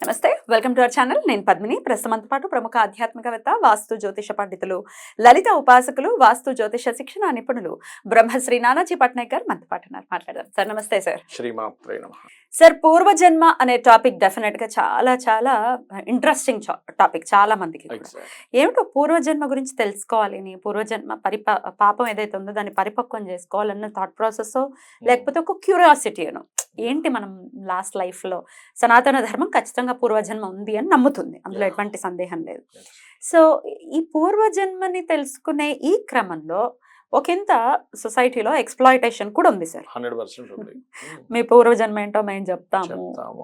నమస్తే welcome to our channel. నేను పద్మిని. ప్రస్తుతంతో పాటు ప్రముఖ ఆధ్యాత్మికవేత్త వాస్తు జ్యోతిష పండితులు లలిత ఉపాసకులు వాస్తు జ్యోతిష శిక్షణ నిపుణులు బ్రహ్మశ్రీ నానాజీ పట్నాయక్ గారు మనతో పాటు మాట్లాడారు సార్ నమస్తే సార్. సార్ పూర్వజన్మ అనే టాపిక్ డెఫినెట్గా చాలా చాలా ఇంట్రెస్టింగ్ టాపిక్ చాలా మందికి. ఏమిటో పూర్వజన్మ గురించి తెలుసుకోవాలి. నీ పూర్వజన్మ పరిప పాపం ఏదైతే ఉందో దాన్ని పరిపక్వం చేసుకోవాలన్న థాట్ ప్రాసెస్ లేకపోతే ఒక క్యూరియాసిటీ అను ఏంటి మనం లాస్ట్ లైఫ్లో సనాతన ధర్మం ఖచ్చితంగా పూర్వజన్మ ఉంది అని నమ్ముతుంది. అందులో. ఎటువంటి సందేహం లేదు. సో ఈ పూర్వజన్మని తెలుసుకునే ఈ క్రమంలో ఒకంత సొసైటీలో ఎక్స్ప్లాయిటేషన్ కూడా ఉంది సార్. మీ పూర్వజన్మ ఏంటో మేము చెప్తాము.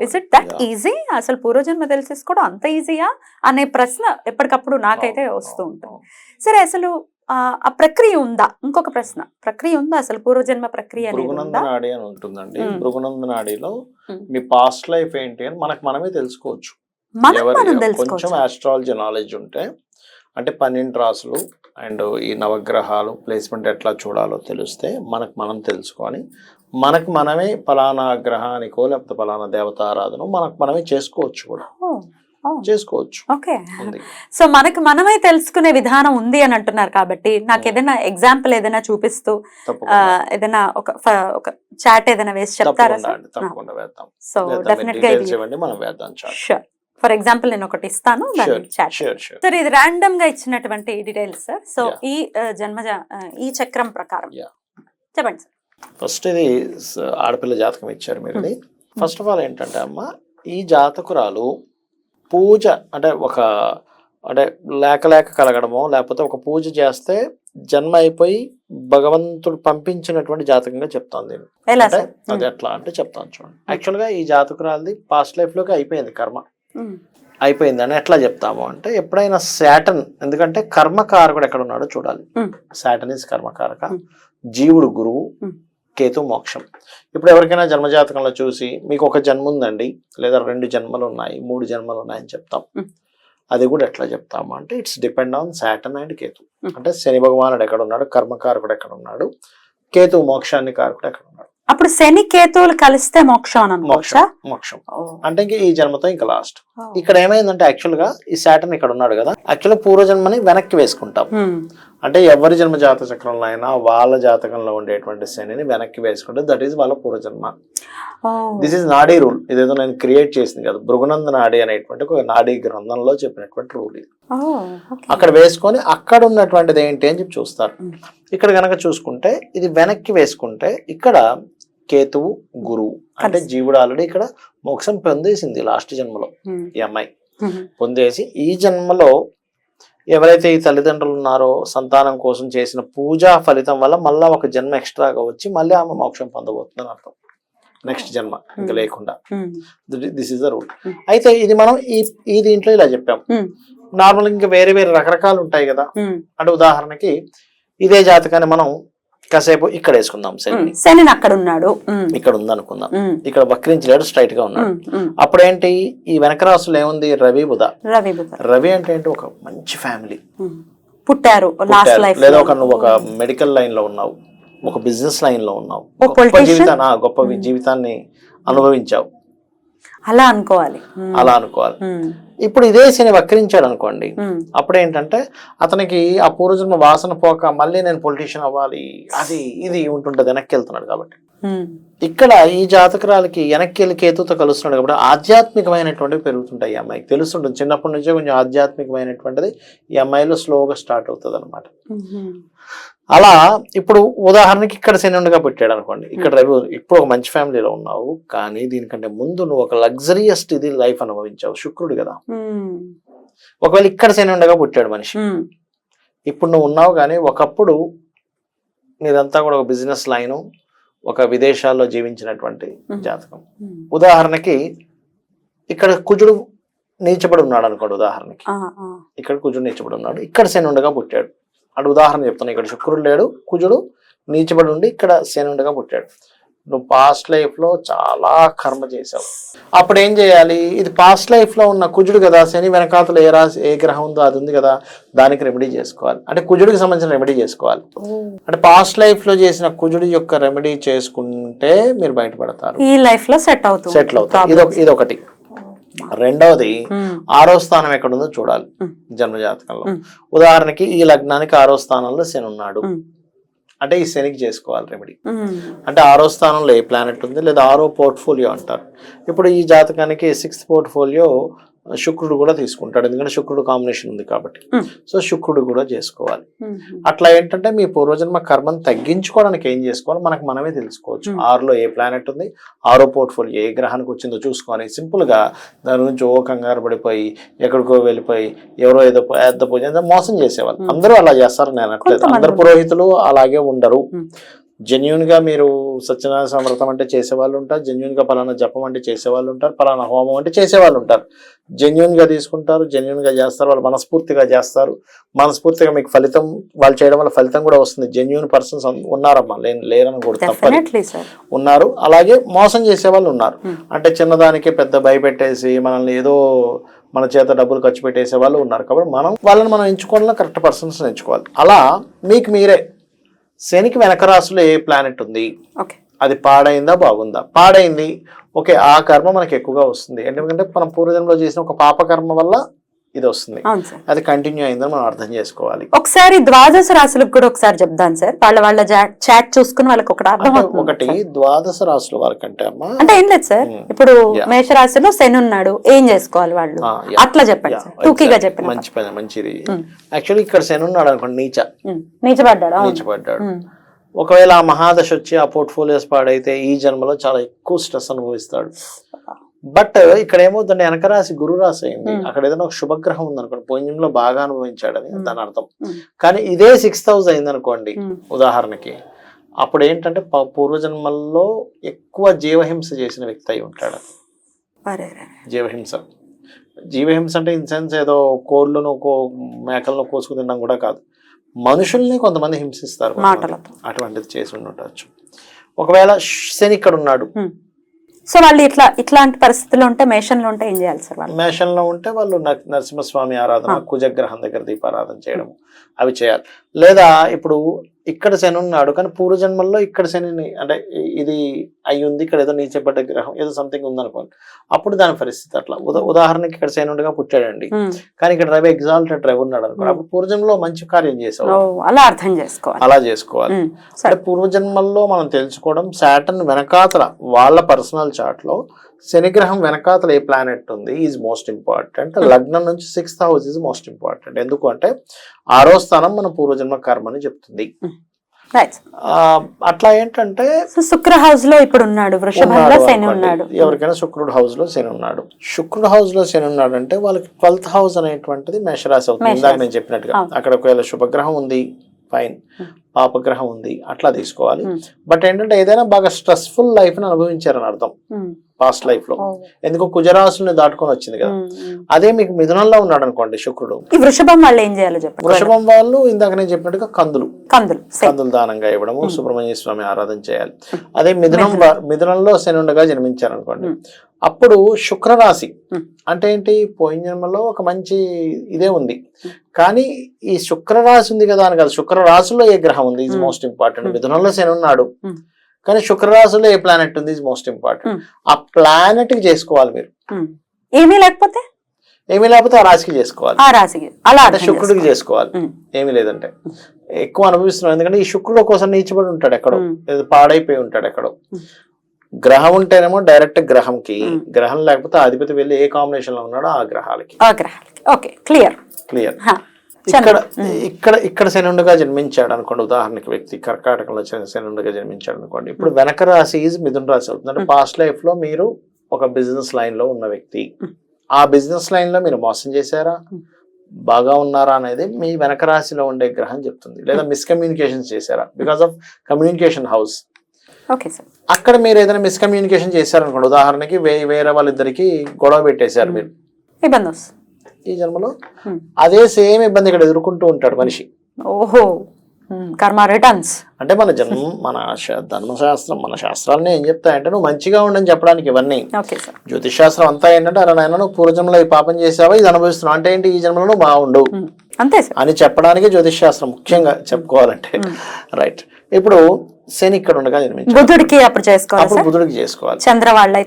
Is it that. ఈజీ అసలు పూర్వజన్మ తెలిసేసుకోవడం అంత ఈజీయా అనే ప్రశ్న ఎప్పటికప్పుడు నాకైతే వస్తూ ఉంటుంది. సరే అసలు ఆ ప్రక్రియ ఉందా? ఇంకొక ప్రశ్న. ప్రక్రియ ఉందా? అసలు పూర్వజన్మ ప్రక్రియ అనేది ఉందా? భృగునంద నాడి అని ఉంటుందండి. మ్మ్. భృగునంద నాడిలో మ్మ్. మీ పాస్ట్ లైఫ్ ఏంటి అని మనకు మనమే తెలుసుకోవచ్చు. కొంచెం ఆస్ట్రాలజీ నాలెడ్జ్ ఉంటే అంటే పన్నెండు రాసులు అండ్ ఈ నవగ్రహాలు ప్లేస్మెంట్ ఎట్లా చూడాలో తెలిస్తే మనకు మనం తెలుసుకొని మనకు మనమే ఫలానా గ్రహానికో లేకపోతే ఫలానా దేవతారాధన మనకు మనమే చేసుకోవచ్చు కూడా. చేసుకోవచ్చు. ఓకే. సో మనకు మనమే తెలుసుకునే విధానం ఉంది అని అంటున్నారు కాబట్టి నాకు. ఏదైనా ఎగ్జాంపుల్ ఏదైనా చూపిస్తూ ఏదైనా ఒక ఒక చాట్ ఏదైనా వేసి చెప్తారా సో. డెఫినెట్గా షూర్ ఫర్ ఎగ్జాంపుల్ నేను ఒకటి ఇస్తాను సార్ ఇది ర్యాండమ్గా ఇచ్చినటువంటి డీటెయిల్స్ సార్ సో. ఈ జన్మ ఈ చక్రం ప్రకారం. చెప్పండి సార్ ఫస్ట్ ఇది ఆడపిల్ల జాతకం ఇచ్చారు మీరు ఫస్ట్ ఆఫ్ ఆల్ ఏంటంటే అమ్మ ఈ జాతకురాలు పూజ అంటే ఒక అంటే లేక లేక కలగడమో లేకపోతే ఒక పూజ చేస్తే జన్మ అయిపోయి భగవంతుడు పంపించినటువంటి జాతకంగా చెప్తాను అంటే అది ఎట్లా అంటే చెప్తాను చూడండి. యాక్చువల్గా ఈ జాతకురాలది పాస్ట్ లైఫ్లోకి అయిపోయింది కర్మ. అయిపోయింది అని ఎట్లా చెప్తాము అంటే ఎప్పుడైనా శాటన్ ఎందుకంటే కర్మకారకుడు ఎక్కడ ఉన్నాడో చూడాలి. శాటన్ ఇస్ కర్మకారక. జీవుడు గురువు. కేతు మోక్షం. ఇప్పుడు ఎవరికైనా జన్మజాతకంలో చూసి మీకు ఒక జన్మ ఉందండి లేదా రెండు జన్మలు ఉన్నాయి మూడు జన్మలు ఉన్నాయని చెప్తాం. అది కూడా ఎట్లా చెప్తాము అంటే it's depend on Saturn and Ketu. అంటే శని భగవానుడు ఎక్కడ ఉన్నాడు కర్మకారకుడు ఎక్కడ ఉన్నాడు కేతు మోక్షాన్ని కారకుడు ఎక్కడ ఉన్నాడు అప్పుడు శని కేతువులు కలిస్తే మోక్షం మోక్షం మోక్షం. అంటే ఇంక ఈ జన్మతో ఇంకా లాస్ట్. ఇక్కడ ఏమైందంటే యాక్చువల్గా ఈ శాటన్ ఇక్కడ ఉన్నాడు కదా యాక్చువల్ పూర్వజన్మని వెనక్కి వేసుకుంటాం. అంటే ఎవరి జన్మ జాత చక్రంలో అయినా వాళ్ళ జాతకంలో ఉండేటువంటి శనిని వెనక్కి వేసుకుంటే దట్ ఈస్ వాళ్ళ పూర్వజన్మ. దిస్ ఇస్ నాడీ రూల్ ఇదేదో నేను క్రియేట్ చేసింది కదా భృగునంద నాడి అనేటువంటి ఒక నాడీ గ్రంథంలో చెప్పినటువంటి రూల్ ఇది. అక్కడ వేసుకొని అక్కడ ఉన్నటువంటిది ఏంటి అని చెప్పి చూస్తారు. ఇక్కడ గనక చూసుకుంటే ఇది వెనక్కి వేసుకుంటే ఇక్కడ కేతువు గురువు అంటే. జీవుడు ఆల్రెడీ ఇక్కడ మోక్షం పొందేసింది లాస్ట్ జన్మలో. ఈ అమ్మాయి. పొందేసి ఈ జన్మలో ఎవరైతే ఈ తల్లిదండ్రులు ఉన్నారో సంతానం కోసం చేసిన పూజా ఫలితం వల్ల మళ్ళా ఒక జన్మ ఎక్స్ట్రాగా వచ్చి మళ్ళీ ఆమె మోక్షం పొందబోతుందని అర్థం నెక్స్ట్ జన్మ ఇంకా Hmm. లేకుండా Hmm. This is the rule Hmm. అయితే ఇది మనం ఈ ఈ దీంట్లో ఇలా చెప్పాం Hmm. నార్మల్ ఇంకా వేరే వేరే రకరకాలు ఉంటాయి కదా Hmm. అంటే ఉదాహరణకి ఇదే జాతకాన్ని మనం కాసేపు ఇక్కడ వేసుకుందాం. శని శని అక్కడ ఉన్నాడు. ఇక్కడ ఉందనుకుందాం. ఇక్కడ వక్రించలేడు స్ట్రైట్గా ఉన్నాడు. అప్పుడేంటి ఈ వెనక రాసులు ఏముంది రవి బుధ రవి బుధ రవి అంటే ఏంటి ఒక మంచి ఫ్యామిలీ. పుట్టారు లాస్ట్ పుట్టారు. లైఫ్ లేదా ఒక నువ్వు ఒక మెడికల్ లైన్లో ఉన్నావు ఒక బిజినెస్ లైన్లో ఉన్నావు గొప్ప. జీవితాన్ని అనుభవించావు అలా అనుకోవాలి. అలా అనుకోవాలి. ఇప్పుడు ఇదే శని వక్రించాడు అనుకోండి. అప్పుడు ఏంటంటే అతనికి ఆ పూర్వజన్మ వాసన పోక మళ్ళీ నేను పొలిటీషియన్ అవ్వాలి అది ఇది ఉంటుంటది వెనక్కి వెళ్తున్నాడు కాబట్టి. ఇక్కడ ఈ జాతకురాలకి వెనక్కి వెళ్ళి కేతుతో కలుస్తున్నాడు కాబట్టి ఆధ్యాత్మికమైనటువంటివి పెరుగుతుంటాయి ఈ అమ్మాయికి తెలుస్తుంటుంది చిన్నప్పటి నుంచే కొంచెం ఆధ్యాత్మికమైనటువంటిది ఈ అమ్మాయిలో స్లోగా స్టార్ట్ అవుతుంది అనమాట. అలా ఇప్పుడు ఉదాహరణకి ఇక్కడ శని ఉండగా పెట్టాడు అనుకోండి ఇక్కడ రవి ఇప్పుడు ఒక మంచి ఫ్యామిలీలో ఉన్నావు కానీ దీనికంటే ముందు నువ్వు ఒక లగ్జరియస్ ఇది లైఫ్ అనుభవించావు శుక్రుడు కదా Hmm. ఒకవేళ ఇక్కడ శని ఉండగా పుట్టాడు మనిషి Hmm. ఇప్పుడు నువ్వు ఉన్నావు కానీ ఒకప్పుడు నీదంతా కూడా ఒక బిజినెస్ లైన్ ఒక విదేశాల్లో జీవించినటువంటి Hmm. జాతకం Hmm. ఉదాహరణకి ఇక్కడ కుజుడు నీచబడి ఉన్నాడు అనుకోండి ఉదాహరణకి. ఇక్కడ కుజుడు నీచబడి ఉన్నాడు ఇక్కడ శని ఉండగా పుట్టాడు అంటే ఉదాహరణ చెప్తాను ఇక్కడ శుక్రుడు లేడు కుజుడు నీచబడి ఉండి ఇక్కడ శని ఉండగా పుట్టాడు. నువ్వు పాస్ట్ లైఫ్లో చాలా కర్మ చేసావు అప్పుడు ఏం చేయాలి? ఇది పాస్ట్ లైఫ్లో ఉన్న కుజుడు కదా శని వెనకాతలు ఏ రాశి ఏ గ్రహం ఉందో అది ఉంది కదా దానికి రెమెడీ చేసుకోవాలి. అంటే కుజుడికి సంబంధించిన రెమెడీ చేసుకోవాలి. అంటే పాస్ట్ లైఫ్లో చేసిన కుజుడి యొక్క రెమెడీ చేసుకుంటే మీరు బయటపడతారు. ఈ లైఫ్లో సెట్ అవుతుంది. సెటిల్ అవుతారు. ఇదొక ఇదొకటి. రెండవది ఆరో స్థానం ఎక్కడ ఉందో చూడాలి. జన్మ జాతకంలో Hmm. ఉదాహరణకి ఈ లగ్నానికి ఆరో స్థానంలో శని ఉన్నాడు. అంటే ఈ శనికి చేసుకోవాలి రెమెడీ అంటే ఆరో స్థానంలో ఏ ప్లానెట్ ఉంది లేదా ఆరో పోర్ట్ఫోలియో అంటారు. ఇప్పుడు ఈ జాతకానికి సిక్స్త్ పోర్ట్ఫోలియో శుక్రుడు కూడా తీసుకుంటాడు. ఎందుకంటే శుక్రుడు కాంబినేషన్ ఉంది కాబట్టి. సో శుక్రుడు కూడా చేసుకోవాలి. అట్లా ఏంటంటే మీ పూర్వజన్మ కర్మను తగ్గించుకోవడానికి ఏం చేసుకోవాలి? మనకు మనమే తెలుసుకోవచ్చు. ఆరులో ఏ ప్లానెట్ ఉంది? ఆరో పోర్ట్ఫోలియో ఏ గ్రహానికి వచ్చిందో చూసుకొని సింపుల్గా దాని గురించి ఓ కంగారు పడిపోయి ఎక్కడికో వెళ్ళిపోయి ఎవరో ఏదో పెద్ద పూజ మోసం చేసేవాళ్ళు. అందరూ అలా చేస్తారని నేను అనట్లేదు. కొంతమంది అందరు పురోహితులు అలాగే ఉండరు. Hmm. జెన్యున్గా మీరు సత్యనారాయణ సమృతం అంటే చేసేవాళ్ళు ఉంటారు. జెన్యున్గా పలానా జపం అంటే చేసేవాళ్ళు ఉంటారు. పలానా హోమం అంటే చేసేవాళ్ళు ఉంటారు. జెన్యున్గా తీసుకుంటారు. జెన్యున్గా చేస్తారు. వాళ్ళు మనస్ఫూర్తిగా చేస్తారు. మనస్ఫూర్తిగా మీకు ఫలితం వాళ్ళు చేయడం వల్ల ఫలితం కూడా వస్తుంది. జెన్యున్ పర్సన్స్ ఉన్నారమ్మా. లేని లేరని కూడా తప్పదు. ఉన్నారు. అలాగే మోసం చేసే వాళ్ళు ఉన్నారు. Hmm. అంటే చిన్నదానికి పెద్ద భయపెట్టేసి మనల్ని ఏదో మన చేత డబ్బులు ఖర్చు పెట్టేసే వాళ్ళు ఉన్నారు. కాబట్టి మనం వాళ్ళని మనం ఎంచుకోవడంలో కరెక్ట్ పర్సన్స్ ఎంచుకోవాలి. అలా మీకు మీరే శనికి వెనక రాశిలో ఏ ప్లానెట్ ఉంది? ఓకే. అది పాడైందా బాగుందా? పాడైంది. ఓకే ఆ కర్మ మనకి ఎక్కువగా వస్తుంది. ఎందుకంటే మనం పూర్వజన్మలో చేసిన ఒక పాప కర్మ వల్ల ఇది వస్తుంది అది కంటిన్యూ అయిందని మనం అర్థం చేసుకోవాలి. ఒకసారి ద్వాదశ రాశులకు కూడా ఒకసారి చెప్దాం సార్. వాళ్ళ వాళ్ళ చాట్ చూసుకుని వాళ్ళకి ఒకటి అర్థం ఒకటి ద్వాదశ రాశుల వరకంటే అమ్మా. అంటే ఏం లేదు సార్. ఇప్పుడు. మేషరాశిలో శని ఉన్నాడు. ఏం చేసుకోవాలి వాళ్ళు. అట్లా చెప్పండి టూకీగా. చెప్పిన మంచి పని మంచిది. యాక్చువల్లీ ఇక్కడ శని ఉన్నాడు అనుకోండి నీచ. నీచపడ్డాడు ఉమ్, ఒకవేళ ఆ మహాదశ వచ్చి ఆ పోర్ట్ఫోలియోస్ పాడైతే ఈ జన్మలో చాలా ఎక్కువ స్ట్రెస్ అనుభవిస్తాడు. బట్ ఇక్కడ ఏమవుతుంది వెనక రాశి గురు రాశి అయింది. అక్కడ ఏదైనా ఒక శుభగ్రహం ఉంది అనుకోండి పోయినంలో బాగా అనుభవించాడని. దాని అర్థం. కానీ ఇదే సిక్స్ హౌస్ అయింది అనుకోండి ఉమ్, ఉదాహరణకి అప్పుడు ఏంటంటే పూర్వజన్మల్లో ఎక్కువ జీవహింస చేసిన వ్యక్తి అయి ఉంటాడు. జీవహింస. జీవహింస అంటే ఇన్ సెన్స్ ఏదో కోళ్ళను కో మేకలను కోసుకు తినడం కూడా కాదు. మనుషుల్ని కొంతమంది హింసిస్తారు. అటువంటిది చేసి ఉండొచ్చు. ఒకవేళ శని ఇక్కడ ఉన్నాడు. సో వాళ్ళు ఇట్లా ఇట్లాంటి పరిస్థితుల్లో ఉంటే మేషంలో ఉంటే ఏం చేయాలి సార్ వాళ్ళు మేషంలో ఉంటే వాళ్ళు నర- నరసింహస్వామి ఆరాధన. కుజగ్రహం దగ్గర దీపారాధన చేయడం అవి చేయాలి లేదా ఇప్పుడు ఇక్కడ శని ఉన్నాడు కానీ పూర్వజన్మల్లో ఇక్కడ శనిని అంటే ఇది అయి ఉంది ఇక్కడ ఏదో నీచబడ్డ గ్రహం ఏదో సంథింగ్ ఉందనుకోండి. అప్పుడు దాని పరిస్థితి అట్లా. ఉదా ఉదాహరణకి ఇక్కడ శని ఉండగా పుట్టాడండి. కానీ ఇక్కడ రవి ఎగ్జాల్టెడ్ రవి ఉన్నాడు అనుకోండి. అప్పుడు పూర్వజన్మలో మంచి కార్యం చేసావు అలా అర్థం చేసుకోవాలి. అలా చేసుకోవాలి. అంటే పూర్వజన్మల్లో మనం తెలుసుకోవడం సాటర్న్ వెనకాతల వాళ్ళ పర్సనల్ చార్ట్లో శనిగ్రహం వెనకాతల ఏ ప్లానెట్ ఉంది ఈజ్ మోస్ట్ ఇంపార్టెంట్ Hmm. లగ్నం నుంచి sixth house is most important ఎందుకు అంటే ఆరో స్థానం మన పూర్వజన్మ కర్మని చెప్తుంది. ఆ, అట్లా ఏంటంటే శుక్ర హౌస్లో ఇప్పుడు ఉన్నాడు శని ఎవరికైనా శుక్రుడు హౌస్లో శని ఉన్నాడు. శుక్రుడు హౌస్లో శని ఉన్నాడు అంటే వాళ్ళకి ట్వెల్త్ హౌస్ అనేటువంటిది మేషరాశి అవుతుంది. ఇందాక నేను చెప్పినట్టుగా. అక్కడ ఒకవేళ శుభగ్రహం ఉంది ఫైన్ Hmm. పాపగ్రహం ఉంది అట్లా తీసుకోవాలి. Hmm. బట్ ఏంటంటే ఏదైనా బాగా స్ట్రెస్ఫుల్ లైఫ్ని అనుభవించారని అర్థం. పాస్ట్ లైఫ్లో. ఓ, ఎందుకు కుజరాశుల్ని దాటుకొని వచ్చింది కదా. అదే మీకు మిథునంలో ఉన్నాడు అనుకోండి శుక్రుడు వృషభం వాళ్ళు ఏం చేయాలో చెప్పండి. వృషభం వాళ్ళు ఇందాక నేను చెప్పినట్టుగా కందులు. కందులు కందులు దానంగా ఇవ్వడము Hmm. సుబ్రహ్మణ్య స్వామి ఆరాధన చేయాలి. అదే మిథునం మిథునంలో శని ఉండగా జన్మించారు అనుకోండి Hmm. అప్పుడు శుక్రరాశి. అంటే ఏంటి? పోయిన జన్మలో ఒక మంచి ఇదే ఉంది. కానీ ఈ శుక్రరాశి ఉంది కదా అని కాదు. శుక్రరాశిలో ఏ గ్రహం ఉంది? Is Hmm. Most important. మిథునంలో శని ఉన్నాడు. కానీ శుక్రరాశిలో ఏ ప్లానెట్ ఉంది? Is most important. ఆ ప్లానెట్కి చేసుకోవాలి మీరు. ఏమీ లేకపోతే? ఏమీ లేకపోతే ఆ రాశికి చేసుకోవాలి. ఆ రాశికి. అలా అంటే శుక్రుడికి చేసుకోవాలి. ఏమీ లేదంటే. ఎక్కువ అనుభవిస్తున్నాం. ఎందుకంటే ఈ శుక్రుడు కోసం నీచబడి ఉంటాడు ఎక్కడో. పాడైపోయి ఉంటాడు ఎక్కడో. గ్రహం ఉంటేనేమో డైరెక్ట్ గ్రహంకి. గ్రహం లేకపోతే అధిపతి వెళ్ళి ఏ కాంబినేషన్లో ఉన్నాడో ఆ గ్రహాలకి. ఆ గ్రహాలకి. Okay clear. క్లియర్. ఇక్కడ. ఇక్కడ ఇక్కడ శనుండగా జన్మించాడు అనుకోండి ఉదాహరణకి వ్యక్తి కర్కాటకంలో శని- శనుండగా జన్మించాడు అనుకోండి. ఇప్పుడు వెనక రాశి ఈజ్ మిథున రాశి అవుతుంది. అంటే. పాస్ట్ లైఫ్లో మీరు ఒక బిజినెస్ లైన్లో ఉన్న వ్యక్తి. ఆ బిజినెస్ లైన్లో మీరు మోసం చేశారా. బాగా ఉన్నారా అనేది మీ వెనక రాశిలో ఉండే గ్రహం చెప్తుంది. లేదా మిస్కమ్యూనికేషన్ చేశారా? Because of communication house okay sir. అక్కడ మీరు ఏదైనా మిస్కమ్యూనికేషన్ చేశారనుకోండి ఉదాహరణకి వేరే వాళ్ళిద్దరికి గొడవ పెట్టేశారు మీరు. ఇబ్బంది వస్తుంది. ఈ జన్మలో. అదే సేమ్ ఇబ్బంది ఇక్కడ ఎదుర్కొంటూ ఉంటాడు మనిషి. ఓహో. కర్మ రిటర్న్స్. అంటే మన జన్మ మన ధర్మశాస్త్రం మన శాస్త్రాలని ఏం చెప్తాయంటే నువ్వు మంచిగా ఉండని చెప్పడానికి ఇవన్నీ. జ్యోతిష్ శాస్త్రం అంతా ఏంటంటే అరే నాయన నువ్వు పూర్వజన్మలో ఈ పాపం చేసావా? ఇది అనుభవిస్తున్నావు? అంటే ఏంటి ఈ జన్మలో నువ్వు బాగుండు. అంతే అని చెప్పడానికి జ్యోతిష్ శాస్త్రం ముఖ్యంగా చెప్పుకోవాలంటే. రైట్. ఇప్పుడు శని ఇక్కడ ఉండగా జన్మించాడు బుద్ధుడికి అప్పుడు చేసుకోవాలి అప్పుడు బుధుడికి చేసుకోవాలి. చంద్ర వాళ్ళు.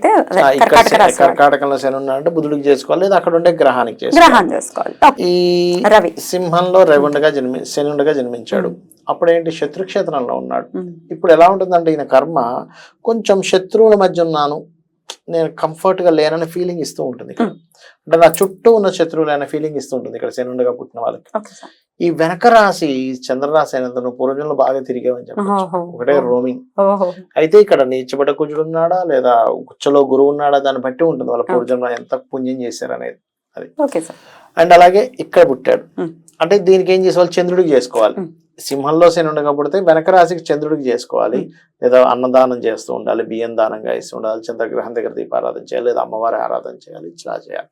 కర్కాటకంలో శని ఉన్నాడంటే బుధుడికి చేసుకోవాలి లేదా అక్కడ ఉండే గ్రహానికి చేసుకోవాలి. ఈ రవి. సింహంలో రవి ఉండగా జన్మి శని ఉండగా జన్మించాడు. అప్పుడు ఏంటి శత్రుక్షేత్రంలో ఉన్నాడు. ఇప్పుడు ఎలా ఉంటుందంటే ఈయన కర్మ కొంచెం శత్రువుల మధ్య ఉన్నాను నేను కంఫర్ట్గా లేనని ఫీలింగ్ ఇస్తూ ఉంటుంది ఇక్కడ. అంటే నా చుట్టూ ఉన్న శత్రువులు అనే ఫీలింగ్ ఇస్తూ ఉంటుంది ఇక్కడ శని ఉండగా పుట్టిన వాళ్ళకి. ఈ వెనక రాశి చంద్రరాశి అయినంత నువ్వు పూర్వజంలో బాగా తిరిగావని చెప్పచ్చు. ఒకటే రోమింగ్. అయితే ఇక్కడ నీచబడ్డ కుజుడు ఉన్నాడా లేదా ఉచ్చలో గురువు ఉన్నాడా దాన్ని బట్టి ఉంటుంది వాళ్ళ పూర్వజంలో ఎంత పుణ్యం చేశారు అనేది సార్. అండ్ అలాగే ఇక్కడ పుట్టాడు. అంటే దీనికి ఏం చేసుకోవాలి చంద్రుడికి చేసుకోవాలి. సింహంలో శని ఉండగా పుడితే వెనక రాశికి చంద్రుడికి చేసుకోవాలి. లేదా అన్నదానం చేస్తూ ఉండాలి బియ్యం దానంగా ఇస్తూ ఉండాలి చంద్రగ్రహం దగ్గర దీపారాధన చేయాలి లేదా అమ్మవారి ఆరాధన చేయాలి ఇలా చేయాలి.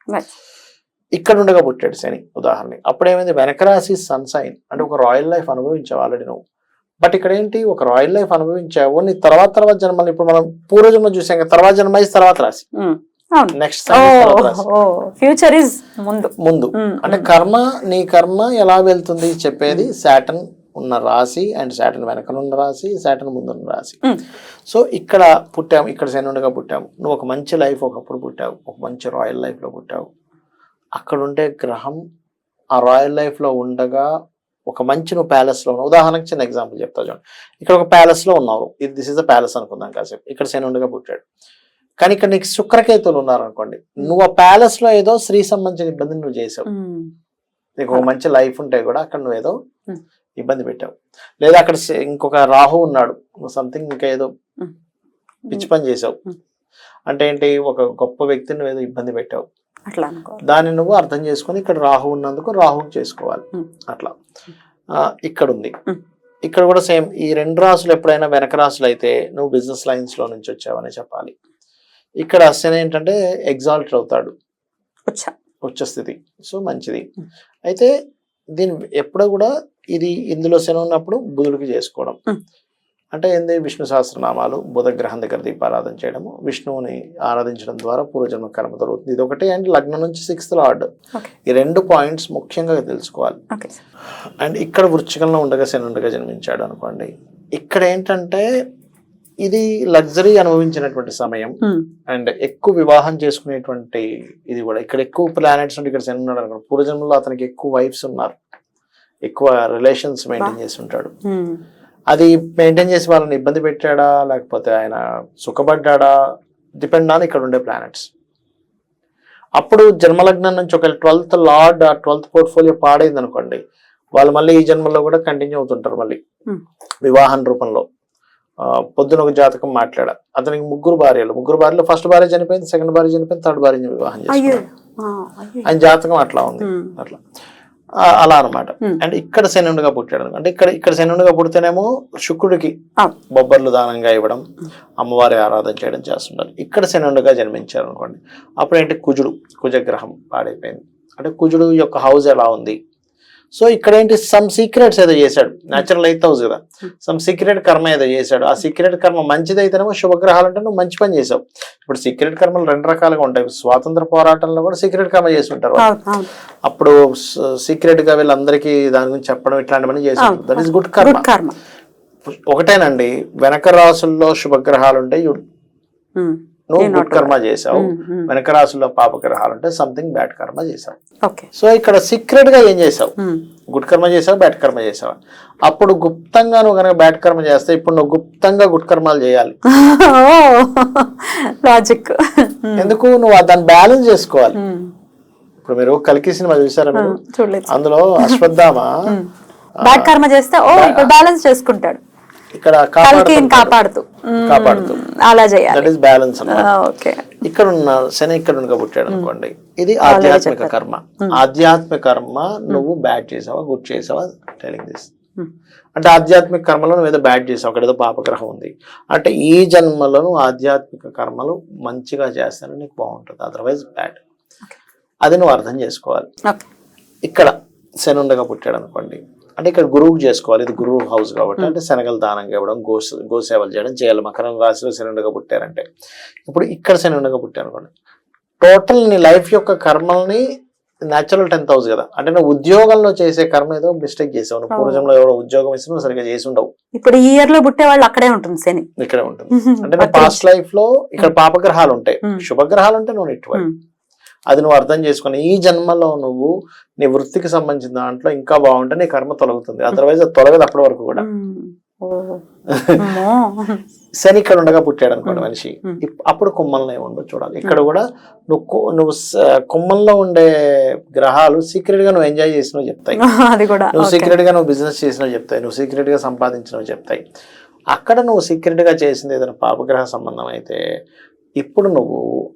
ఇక్కడ ఉండగా పుట్టాడు శని ఉదాహరణ అప్పుడు ఏమైంది? వెనక రాశి సన్ సైన్ అంటే ఒక రాయల్ లైఫ్ అనుభవించావు ఆల్రెడీ నువ్వు. బట్ ఇక్కడ ఏంటి? ఒక రాయల్ లైఫ్ అనుభవించావు నీ తర్వాత తర్వాత జన్మలు ఇప్పుడు మనం పూర్వజన్మ చూసాం కదా తర్వాత జన్మ ఇస్ తర్వాత రాశి. నెక్స్ట్ ఫ్యూచర్ ఇస్ ముందు. ముందు. అంటే. కర్మ నీ కర్మ ఎలా వెళ్తుంది చెప్పేది శాటన్ ఉన్న రాశి అండ్ శాటన్ వెనకనున్న రాశి శాటన్ ముందున్న రాశి. సో ఇక్కడ పుట్టాము ఇక్కడ శనుండగా పుట్టాము. నువ్వు ఒక మంచి లైఫ్ ఒకప్పుడు పుట్టావు ఒక మంచి రాయల్ లైఫ్లో పుట్టావు. అక్కడ ఉండే గ్రహం ఆ రాయల్ లైఫ్లో ఉండగా ఒక మంచి నువ్వు ప్యాలెస్లో ఉన్నావు. ఉదాహరణకి చిన్న ఎగ్జాంపుల్ చెప్తా చూడండి. ఇక్కడ ఒక ప్యాలెస్లో ఉన్నావు ఇది దిస్ ఇస్ ద ప్యాలెస్ అనుకుందాం కాసేపు. ఇక్కడ శనుండగా పుట్టాడు. కానీ ఇక్కడ నీకు శుక్రకేతులు ఉన్నారనుకోండి. నువ్వు ఆ ప్యాలెస్లో ఏదో స్త్రీ సంబంధించిన ఇబ్బందిని నువ్వు చేసావు. నీకు ఒక మంచి లైఫ్ ఉంటే కూడా అక్కడ నువ్వు ఏదో. ఇబ్బంది పెట్టావు. లేదా అక్కడ ఇంకొక రాహు ఉన్నాడు. సంథింగ్ ఇంకా ఏదో. పిచ్చి పని చేసావు. అంటే ఏంటి? ఒక గొప్ప వ్యక్తిని నువ్వు ఏదో ఇబ్బంది పెట్టావు. అట్లా దాన్ని నువ్వు అర్థం చేసుకొని ఇక్కడ రాహు ఉన్నందుకు రాహుకి చేసుకోవాలి. అట్లా. ఇక్కడ ఉంది. ఇక్కడ కూడా సేమ్ ఈ రెండు రాసులు ఎప్పుడైనా వెనక రాసులు అయితే నువ్వు బిజినెస్ లైన్స్లో నుంచి వచ్చావని చెప్పాలి. ఇక్కడ శని ఏంటంటే ఎగ్జాల్ట్ అవుతాడు. వచ్చా. ఉచ్చ స్థితి. సో మంచిది. అయితే దీని ఎప్పుడో కూడా ఇది ఇందులో శని ఉన్నప్పుడు బుధుడికి చేసుకోవడం. అంటే ఏంది? విష్ణు సహస్రనామాలు బుధ గ్రహం దగ్గర దీపారాధన చేయడము విష్ణువుని ఆరాధించడం ద్వారా పూర్వజన్మ కర్మ జరుగుతుంది ఇది ఒకటి అండ్ లగ్నం నుంచి సిక్స్త్ లార్డ్. ఈ రెండు పాయింట్స్ ముఖ్యంగా తెలుసుకోవాలి. అండ్ ఇక్కడ వృచ్చికంలో ఉండగా శని ఉండగా జన్మించాడు అనుకోండి. ఇక్కడ ఏంటంటే ఇది లగ్జరీ అనుభవించినటువంటి సమయం. ఉమ్. అండ్ ఎక్కువ వివాహం చేసుకునేటువంటి ఇది కూడా. ఇక్కడ ఎక్కువ ప్లానెట్స్ ఉంటే ఇక్కడ శని ఉన్నాడు అనుకో పూర్వజన్మలో అతనికి ఎక్కువ వైఫ్స్ ఉన్నారు. ఎక్కువ రిలేషన్స్ మెయింటైన్ చేసి ఉంటాడు. ఉమ్. అది మెయింటైన్ చేసి వాళ్ళని ఇబ్బంది పెట్టాడా లేకపోతే ఆయన సుఖపడ్డాడా? డిపెండ్ ఆన్ ఇక్కడ ఉండే ప్లానెట్స్ అప్పుడు జన్మలగ్నం నుంచి ఒక ట్వెల్త్ లార్డ్ ఆ ట్వెల్త్ పోర్ట్ఫోలియో పాడైంది అనుకోండి వాళ్ళు మళ్ళీ ఈ జన్మలో కూడా కంటిన్యూ అవుతుంటారు మళ్ళీ. Hmm. వివాహం రూపంలో. పొద్దున ఒక జాతకం మాట్లాడా. అతనికి ముగ్గురు భార్యలు. ముగ్గురు భార్యలు ఫస్ట్ భార్య చనిపోయింది సెకండ్ భార్య చనిపోయింది థర్డ్ భార్య వివాహం చేసుకున్నాడు ఆయన జాతకం అట్లా ఉంది. అట్లా. అలా అనమాట. అండ్ ఇక్కడ శనుండుగా పుట్టాడు. అంటే ఇక్కడ ఇక్కడ శనుండుగా పుడితేనేమో శుక్రుడికి. బొబ్బర్లు దానంగా ఇవ్వడం అమ్మవారి ఆరాధన చేయడం చేస్తుండాలి ఇక్కడ శనుండుగా జన్మించారు అనుకోండి అప్పుడు ఏంటి కుజుడు కుజగ్రహం పాడైపోయింది. అంటే కుజుడు యొక్క హౌస్ ఎలా ఉంది? సో ఇక్కడ ఏంటి సమ్ సీక్రెట్స్ ఏదో చేశాడు. న్యాచురల్ ఎయిత్ హౌస్ కదా. సమ్ సీక్రెట్ కర్మ ఏదో చేశాడు. ఆ సీక్రెట్ కర్మ మంచిది అయితేనేమో శుభగ్రహాలు అంటే నువ్వు మంచి పని చేసావు ఇప్పుడు సీక్రెట్ కర్మలు రెండు రకాలుగా ఉంటాయి. స్వాతంత్ర పోరాటంలో కూడా సీక్రెట్ కర్మ చేసి ఉంటారు అప్పుడు సీక్రెట్గా వీళ్ళందరికీ దాని గురించి చెప్పడం ఇట్లాంటివన్నీ చేశారు దట్ ఈస్ గుడ్ కర్మ ఒకటేనండి వెనక రాసుల్లో శుభగ్రహాలు ఉంటే you- ఉమ్. నువ్వు గుడ్ కర్మ చేసావు. వెనక రాసుల్లో పాపగ్రహాలు ఉంటే సంథింగ్ బ్యాడ్ కర్మ చేసావు ఓకే సో ఇక్కడ సీక్రెట్గా ఏం చేసావు. గుడ్ కర్మ చేసావు బ్యాడ్ కర్మ చేసావు అప్పుడు గుప్తంగా నువ్వు కనుక బ్యాడ్ కర్మ చేస్తే ఇప్పుడు నువ్వు గుప్తంగా గుడ్ కర్మలు చేయాలి. లాజిక్ ఎందుకు? నువ్వు దాన్ని బ్యాలెన్స్ చేసుకోవాలి. ఇప్పుడు మీరు కలికి సినిమా చూసారా మీరు? చూడలేదు. అందులో అశ్వత్థామ బ్యాడ్ కర్మ చేస్తే ఓ ఇప్పుడు బ్యాలెన్స్ చేసుకుంటాడు. ఇక్కడ. కాపాడుతూ. కాపాడుతూ. అలా చేయాలి. దట్ బ్యాలెన్స్ ఓకే ఇక్కడ ఉన్న శని ఇక్కడ ఉండగా పుట్టాడు అనుకోండి. ఇది ఆధ్యాత్మిక కర్మ. ఆధ్యాత్మిక కర్మ నువ్వు బ్యాడ్ చేసావా గుడ్ చేసావా టెలింగ్ దిస్. అంటే ఆధ్యాత్మిక కర్మలో నువ్వు ఏదో బ్యాడ్ చేసావు అక్కడ ఏదో పాపగ్రహం ఉంది. అంటే ఈ జన్మలో నువ్వు ఆధ్యాత్మిక కర్మలు మంచిగా చేస్తాను నీకు బాగుంటుంది. అదర్వైజ్ బ్యాడ్ అది నువ్వు అర్థం చేసుకోవాలి. ఇక్కడ శని ఉండగా పుట్టాడు అనుకోండి. అంటే ఇక్కడ గురువుకి చేసుకోవాలి. ఇది గురువు హౌస్ కాబట్టి Hmm. అంటే శనగలు దానంగా ఇవ్వడం గో గోసేవలు చేయడం చేయాలి. మకరం రాశిలో శనుండగా పుట్టారంటే. ఇప్పుడు ఇక్కడ శనుండగా పుట్టారు అనుకోండి టోటల్ నీ లైఫ్ యొక్క కర్మల్ని న్యాచురల్ టెన్త్ హౌస్ కదా. అంటే నువ్వు ఉద్యోగంలో చేసే కర్మ ఏదో మిస్టేక్ చేసావు. నువ్వు Oh. పూర్వజంలో ఎవరో ఉద్యోగం ఇస్తే నువ్వు సరిగ్గా చేసి ఉండవు. ఇప్పుడు ఈ ఇయర్లో పుట్టే వాళ్ళు అక్కడే ఉంటుంది శని. ఇక్కడే ఉంటుంది. అంటే నువ్వు పాస్ట్ లైఫ్లో ఇక్కడ పాపగ్రహాలు ఉంటాయి. Hmm. శుభగ్రహాలు ఉంటే నువ్వు ఇటువై Hmm. అది నువ్వు అర్థం చేసుకుని ఈ జన్మలో నువ్వు నీ వృత్తికి సంబంధించిన దాంట్లో ఇంకా బాగుంటే నీ కర్మ తొలగుతుంది. అదర్వైజ్ అది తొలగదు అప్పటి వరకు కూడా. శని ఇక్కడ ఉండగా పుట్టాడు అనుకోండి. మనిషి. అప్పుడు కుమ్మంలో ఉండో చూడాలి. ఇక్కడ కూడా నువ్వు నువ్వు కుమ్మంలో ఉండే గ్రహాలు సీక్రెట్గా నువ్వు ఎంజాయ్ చేసినవి చెప్తాయి. నువ్వు. సీక్రెట్గా నువ్వు బిజినెస్ చేసినవి చెప్తాయి. నువ్వు సీక్రెట్గా సంపాదించినవి చెప్తాయి. అక్కడ నువ్వు సీక్రెట్గా చేసింది ఏదైనా పాపగ్రహ సంబంధం అయితే ఇప్పుడు నువ్వు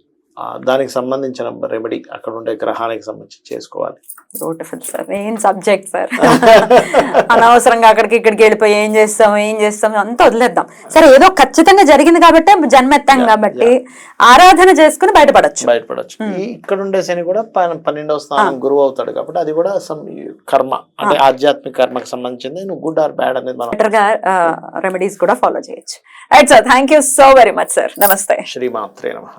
దానికి సంబంధించిన రెమెడీ అక్కడ ఉండే గ్రహానికి సంబంధించి చేసుకోవాలి. బ్యూటిఫుల్ సార్ ఏం సబ్జెక్ట్ సార్ అనవసరంగా అక్కడికి ఇక్కడికి వెళ్ళిపోయి ఏం చేస్తాం ఏం చేస్తాం అంతా వదిలేద్దాం. సరే ఏదో ఖచ్చితంగా జరిగింది కాబట్టి జన్మెత్తాం కాబట్టి ఆరాధన చేసుకుని బయటపడచ్చు. బయటపడచ్చు. Hmm. ఇక్కడ ఉండే శని కూడా పన్నెండవ స్థానం గురువు అవుతాడు కాబట్టి అది కూడా కర్మ అంటే ఆధ్యాత్మిక కర్మకు సంబంధించింది. నువ్వు గుడ్ ఆర్ బ్యాడ్ అనేది మనం రెమెడీస్ కూడా ఫాలో చేయొచ్చు. Right sir thank you so very much sir నమస్తే శ్రీమాత్రే నమ.